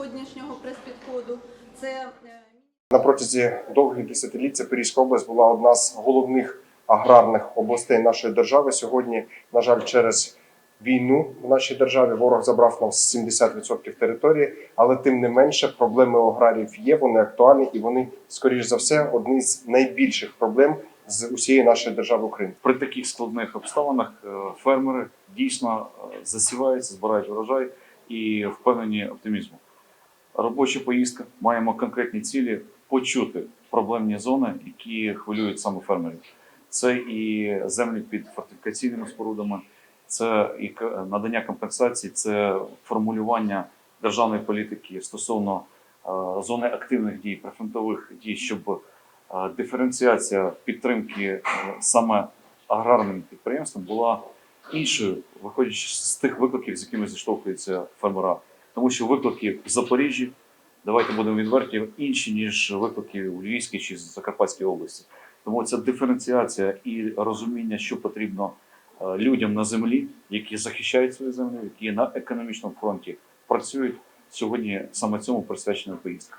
сьогоднішнього прес-підходу. Це е, На протязі довгих десятиліть Запорізька область була одна з головних аграрних областей нашої держави. Сьогодні, на жаль, через війну в нашій державі ворог забрав нам 70% території, але тим не менше проблеми у аграріїв є. Вони актуальні і вони, скоріш за все, одні з найбільших проблем з усієї нашої держави України. При таких складних обставинах е, фермери дійсно е, засіваються, збирають урожай і впевнені оптимізму. Робоча поїздка, маємо конкретні цілі почути проблемні зони, які хвилюють саме фермерів. Це і землі під фортифікаційними спорудами, це і надання компенсацій, це формулювання державної політики стосовно е, зони активних дій, прифронтових дій, щоб е, диференціація підтримки е, саме аграрним підприємствам була іншою, виходячи з тих викликів, з якими зіштовхуються фермера. Тому що виклики в Запоріжжі, давайте будемо відверті, інші, ніж виклики у Львівській чи Закарпатській області. Тому ця диференціація і розуміння, що потрібно е, людям на землі, які захищають свою землю, які на економічному фронті працюють, сьогодні саме цьому присвячена поїздка.